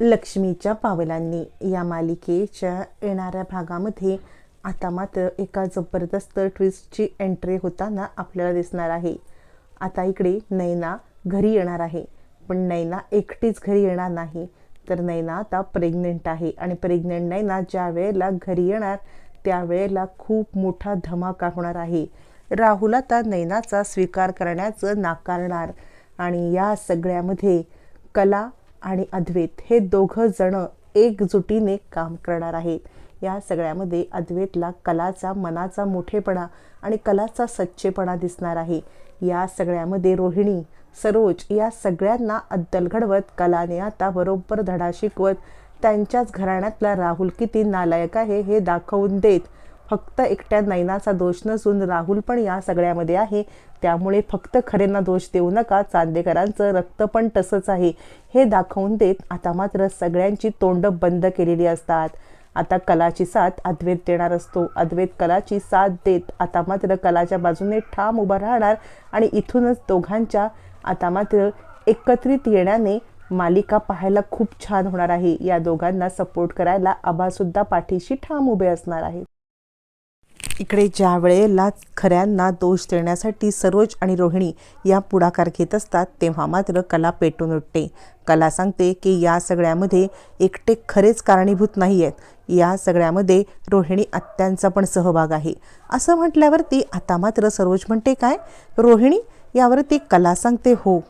लक्ष्मीच्या पावलांनी या मालिकेच्या येणाऱ्या भागामध्ये आता मात्र एका जबरदस्त ट्विस्टची एंट्री होताना आपल्याला दिसणार आहे. आता इकडे नैना घरी येणार आहे. पण नैना एकटीच घरी येणार नाही. तर नैना आता प्रेग्नेंट आहे आणि प्रेग्नेंट नैना ज्या वेळेला घरी येणार त्यावेळेला खूप मोठा धमाका होणार आहे. राहुल आता नैनाचा स्वीकार करण्याचं नाकारणार आणि या सगळ्यामध्ये कला आणि अद्वैत हे दोघं जण एकजुटीने काम करणार आहेत. या सगळ्यामध्ये अद्वैतला कलाचा मनाचा मोठेपणा आणि कलाचा सच्चेपणा दिसणार आहे. या सगळ्यामध्ये रोहिणी सरोज या सगळ्यांना अद्दल घडवत कलाने आता बरोबर धडा शिकवत त्यांच्याच घराण्यातला राहुल किती नालायक आहे हे दाखवून देत फक्त एकट्या नैनाचा दोष नसून राहुल पण या सगळ्यामध्ये आहे. त्यामुळे फक्त खरेंना दोष देऊ नका. चांदेकरांचं रक्त पण तसंच आहे. हे दाखवून देत आता मात्र सगळ्यांची तोंड बंद केलेली असतात. आता कलाची साथ अद्वैत देणार असतो. अद्वैत कलाची साथ देत आता मात्र कलाच्या बाजूने ठाम उभा राहणार आणि इथूनच दोघांच्या आता मात्र एकत्रित येण्याने मालिका पाहायला खूप छान होणार आहे. या दोघांना सपोर्ट करायला आबासुद्धा पाठीशी ठाम उभे असणार आहेत. इकडे ज्या वेळेला खऱ्यांना दोष देण्यासाठी सरोज आणि रोहिणी या पुढाकार घेत असतात तेव्हा मात्र कला पेटून उठते. कला सांगते की या सगळ्यामध्ये एकटे खरेच कारणीभूत नाही आहेत या सगळ्यामध्ये रोहिणी आत्यांचा पण सहभाग आहे. असं म्हटल्यावरती आता मात्र सरोज म्हणते काय? रोहिणी यावरती कला सांगते हो.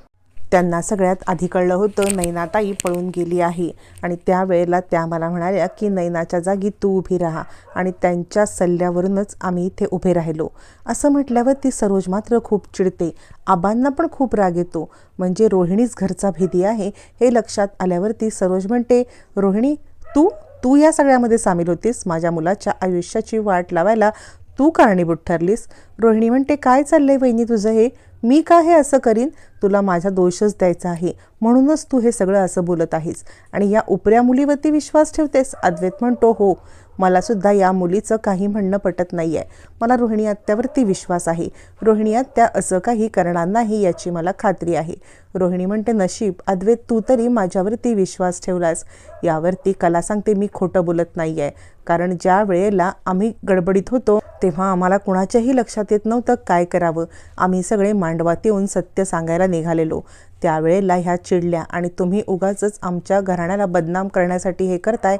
त्यांना सगळ्यात आधी कळलं होतं नैनाताई पळून गेली आहे. आणि त्यावेळेला त्या मला म्हणाल्या की नैनाच्या जागी तू उभी राहा आणि त्यांच्या सल्ल्यावरूनच आम्ही इथे उभे राहिलो. असं म्हटल्यावर ती सरोज मात्र खूप चिडते. आबांना पण खूप राग येतो. म्हणजे रोहिणीच घरचा भेदी आहे हे लक्षात आल्यावरती सरोज म्हणते रोहिणी तू तू या सगळ्यामध्ये सामील होतीस. माझ्या मुलाच्या आयुष्याची वाट लावायला तू कारणीभूत ठरलीस. रोहिणी म्हणते काय चाललंय वहिनी तुझं हे? मी का हे असं करीन? तुला माझा दोषच द्यायचा आहे. म्हणूनच तू हे सगळं असं बोलत आहेस. आणि या उपऱ्या मुलीवरती विश्वास ठेवतेस. अद्वैत म्हणतो हो. मलासुद्धा या मुलीचं काही म्हणणं पटत नाही आहे मला रोहिणी आत्यावरती विश्वास आहे. रोहिणी आत्या असं काही करणार नाही याची मला खात्री आहे. रोहिणी म्हणते नशीब अद्वैत तू तरी माझ्यावरती विश्वास ठेवलास. यावरती कला सांगते मी खोटं बोलत नाही आहे कारण ज्या वेळेला आम्ही गडबडीत होतो तेव्हा आम्हाला कुणाच्याही लक्षात येत नव्हतं काय करावं. आम्ही सगळे मांडवात येऊन सत्य सांगायला निघालेलो. त्यावेळेला ह्या चिडल्या आणि तुम्ही उगाच आमच्या घराण्याला बदनाम करण्यासाठी हे करताय.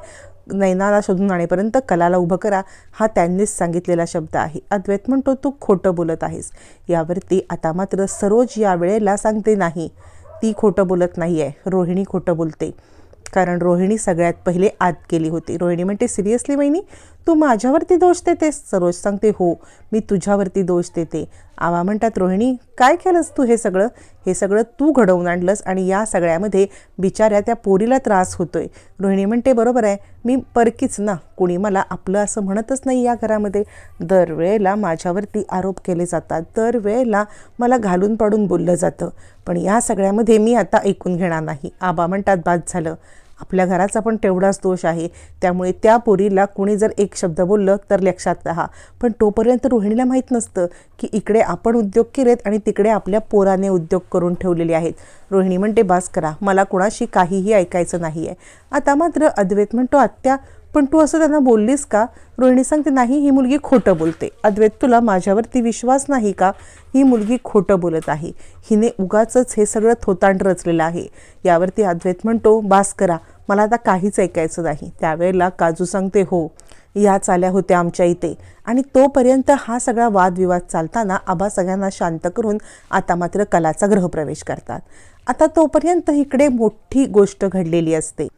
नैनाला शोधून आणेपर्यंत कलाला उभं करा हा त्यांनीच सांगितलेला शब्द आहे. अद्वैत म्हणतो तू खोटं बोलत आहेस. यावरती आता मात्र सरोज या वेळेला सांगते नाही. ती खोटं बोलत नाही आहे रोहिणी खोटं बोलते. कारण रोहिणी सगळ्यात पहिले आत केली होती. रोहिणी म्हणते सिरियसली वहिनी तू माझ्यावरती दोष देतेस? सरोज सांगते हो मी तुझ्यावरती दोष देते. आवा म्हणतात रोहिणी काय केलंस तू हे सगळं? हे सगळं तू घडवून आणलंस आणि या सगळ्यामध्ये बिचाऱ्या त्या पोरीला त्रास होतोय. रोहिणी म्हणते बरोबर आहे मी परकीच ना कुणी मला आपलं असं म्हणतच नाही या घरामध्ये. दरवेळेला माझ्यावरती आरोप केले जातात दरवेळेला मला घालून पाडून बोललं जातं. पण या सगळ्यामध्ये मी आता ऐकून घेणार नाही. आबा म्हणतात बाद झालं. आपल्या घराचा पण तेवढाच दोष आहे. त्यामुळे त्या पोरीला कुणी जर एक शब्द बोललं तर लक्षात राहा. पण तोपर्यंत रोहिणीला माहीत नसतं की इकडे आपण उद्योग केलेत आणि तिकडे आपल्या पोराने उद्योग करून ठेवलेले आहेत. रोहिणी म्हणते बास करा मला कुणाशी काहीही ऐकायचं नाही आहे आता मात्र अद्वैत म्हणतो आत्या पण तू असं त्यांना बोललीस का? रोहिणी सांगते नाही ही मुलगी खोटं बोलते. अद्वैत तुला माझ्यावरती विश्वास नाही का? ही मुलगी खोटं बोलत आहे. हिने उगाच हे सगळं थोतांड रचलेलं आहे. यावरती अद्वैत म्हणतो बास करा मला आता काहीच ऐकायचं नाही. त्यावेळेला काजू सांगते हो याच आल्या होत्या आमच्या इथे. आणि तोपर्यंत हा सगळा वादविवाद चालताना आबा सगळ्यांना शांत करून आता मात्र कलाचा गृहप्रवेश करतात. आता तोपर्यंत इकडे मोठी गोष्ट घडलेली असते.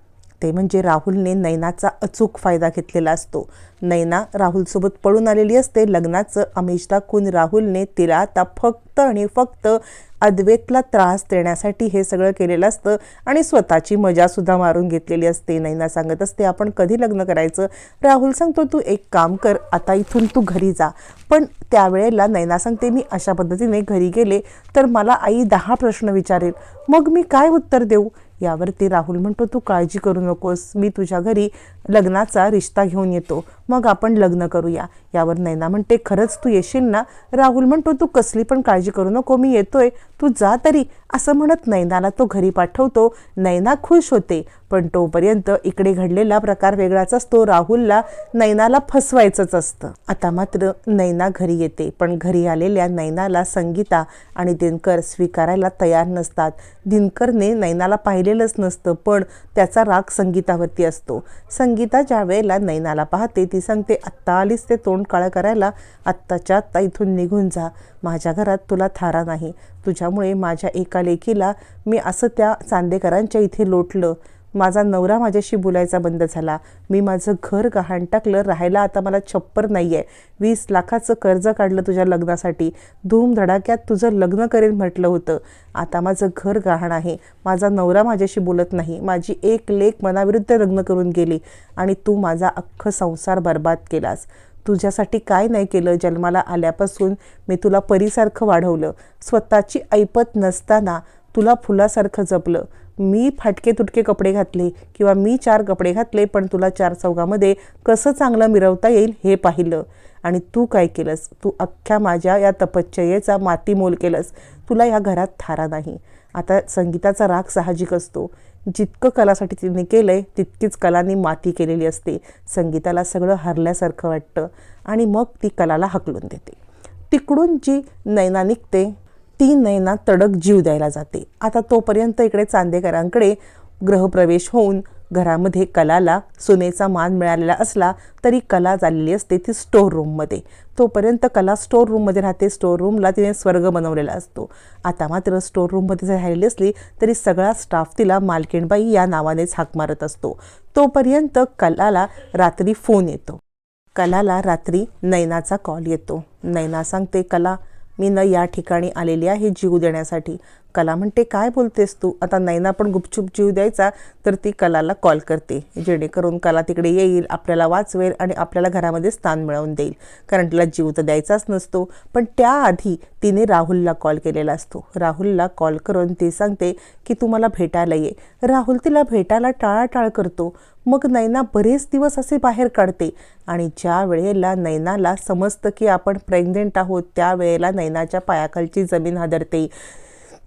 ते म्हणजे राहुलने नैनाचा अचूक फायदा घेतलेला असतो. नैना राहुलसोबत पळून आलेली असते. लग्नाचं आमिष दाखवून राहुलने तिला आता फक्त आणि फक्त अद्वेतला त्रास देण्यासाठी हे सगळं केलेलं असतं आणि स्वतःची मजासुद्धा मारून घेतलेली असते. नैना सांगत असते आपण कधी लग्न करायचं राहुल सांगतो तू एक काम कर आता इथून तू घरी जा. पण त्यावेळेला नैना सांगते मी अशा पद्धतीने घरी गेले तर मला आई दहा प्रश्न विचारेल. मग मी काय उत्तर देऊ? यावरती राहुल म्हणतो तू काळजी करू नकोस मी तुझ्या घरी लग्नाचा रिश्ता घेऊन येतो. मग आपण लग्न करूया. यावर नैना म्हणते खरंच तू येशील ना? राहुल म्हणतो तू कसली पण काळजी करू नको मी येतोय. तू जा तरी. असं म्हणत नैनाला तो घरी पाठवतो. नैना खुश होते. पण तोपर्यंत इकडे घडलेला प्रकार वेगळाच असतो. राहुलला नैनाला फसवायचंच असतं. आता मात्र नैना घरी येते पण घरी आलेल्या नैनाला संगीता आणि दिनकर स्वीकारायला तयार नसतात. दिनकरने नैनाला पाहिलेलंच नसतं पण त्याचा राग संगीतावरती असतो. संगीता ज्या वेळेला नैनाला पाहते ती सांगते आत्ता आलीस ते तोंड काळं करायला आत्ताच्या आत्ता इथून निघून जा. माझ्या घरात तुला थारा नाही. तुझ्यामुळे माझ्या एका लेखीला मी असं त्या चांदेकरांच्या इथे लोटलं. माझा नवरा माझ्याशी बोलायचा बंद झाला. मी माझं घर गहाण टाकलं. राहायला आता मला छप्पर नाही आहे वीस लाखाचं कर्ज काढलं तुझ्या लग्नासाठी. धूमधडाक्यात तुझं लग्न करेन म्हटलं होतं. आता माझं घर गहाण आहे. माझा नवरा माझ्याशी बोलत नाही. माझी एक लेख मनाविरुद्ध लग्न करून गेली आणि तू माझा अख्खं संसार बर्बाद केलास. तुझ्यासाठी काय नाही केलं. जन्माला आल्यापासून मी तुला परीसारखं वाढवलं. स्वतःची ऐपत नसताना तुला फुलासारखं जपलं. मी फाटके तुटके कपडे घातले किंवा मी चार कपडे घातले पण तुला चार चौघामध्ये कसं चांगलं मिरवता येईल हे पाहिलं. आणि तू काय केलंस? तू अख्ख्या माझ्या या तपश्चयेचा मातीमोल केलंस. तुला या घरात थारा नाही. आता संगीताचा राग साहजिक असतो. जितकं कलासाठी तिने केलं आहे तितकीच कलानी माती केलेली असते. संगीताला सगळं हरल्यासारखं वाटतं आणि मग ती कलाला हकलून देते. तिकडून जी नैना निघते ती नयना तडक जीव द्यायला जाते. आता तोपर्यंत इकडे चांदेकरांकडे ग्रहप्रवेश होऊन घरामध्ये कलाला सुनेचा मान मिळालेला असला तरी कला झालेली असते ती स्टोर रूममध्ये तोपर्यंत कला स्टोर रूममध्ये राहते. स्टोर रूमला तिने स्वर्ग बनवलेला असतो. आता मात्र स्टोर रूममध्ये जर राहिलेली असली तरी सगळा स्टाफ तिला मालकीणबाई या नावानेच हाक मारत असतो. तोपर्यंत कलाला रात्री फोन येतो. कलाला रात्री नैनाचा कॉल येतो. नैना सांगते कला मी न या ठिकाणी आलेली आहे जीव देण्यासाठी. कला म्हणते काय बोलतेस तू? आता नैना पण गुपचूप जीव द्यायचा तर ती कलाला कॉल करते. जेणेकरून कला तिकडे येईल आपल्याला वाचवेल आणि आपल्याला घरामध्ये स्थान मिळवून देईल. कारण तिला जीव तर द्यायचाच नसतो. पण त्याआधी तिने राहुलला कॉल केलेला असतो. राहुलला कॉल करून ती सांगते की तू मला भेटायला ये. राहुल तिला भेटायला टाळाटाळ करतो. मग नैना बरेच दिवस असे बाहेर काढते. आणि ज्या वेळेला नैनाला समजतं की आपण प्रेग्नेंट आहोत त्या वेळेला नैनाच्या पायाखालची जमीन हादरते.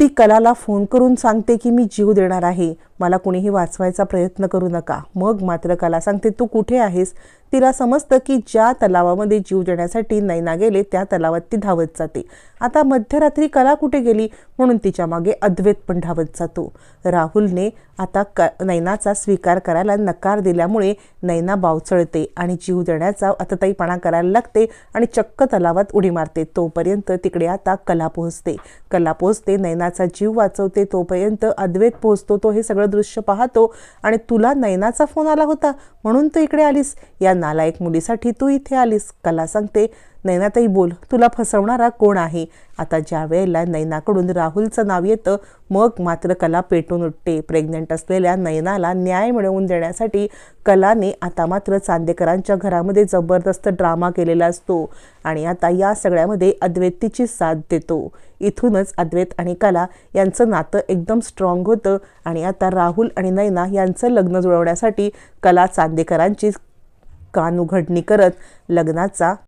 ती कलाला फोन करून सांगते की मी जीव देणार आहे. मला कुणीही वाचवायचा प्रयत्न करू नका. मग मात्र कला सांगते तू कुठे आहेस? तिला समजतं की ज्या तलावामध्ये जीव देण्यासाठी नैना गेले त्या तलावात ती धावत जाते. आता मध्यरात्री कला कुठे गेली? म्हणून तिच्यामागे अद्वैत पण धावत जातो. राहुलने आता क नैनाचा स्वीकार करायला नकार दिल्यामुळे नैना बावचळते आणि जीव देण्याचा अतताईपणा करायला लागते आणि चक्क तलावात उडी मारते. तोपर्यंत तिकडे आता कला पोहोचते. कला पोहोचते नैनाचा जीव वाचवते तोपर्यंत अद्वैत पोहोचतो. तो हे सगळं दृश्य पाहतो आणि तुला नैनाचा फोन आला होता. म्हणून तू इकडे आलीस. या नालायक मुलीसाठी तू इथे आलीस. कला सांगते नैनाताई बोल तुला फसवणारा कोण आहे? आता ज्या वेळेला नैनाकडून राहुलचं नाव येतं मग मात्र कला पेटून उठते. प्रेग्नंट असलेल्या नैनाला न्याय मिळवून देण्यासाठी कलाने आता मात्र चांदेकरांच्या घरामध्ये जबरदस्त ड्रामा केलेला असतो आणि आता या सगळ्यामध्ये अद्वैतीची साथ देतो. इथूनच अद्वैत आणि कला यांचं नातं एकदम स्ट्रॉंग होतं आणि आता राहुल आणि नैना यांचं लग्न जुळवण्यासाठी कला चांदेकरांची कान उघडणी करत लग्नाचा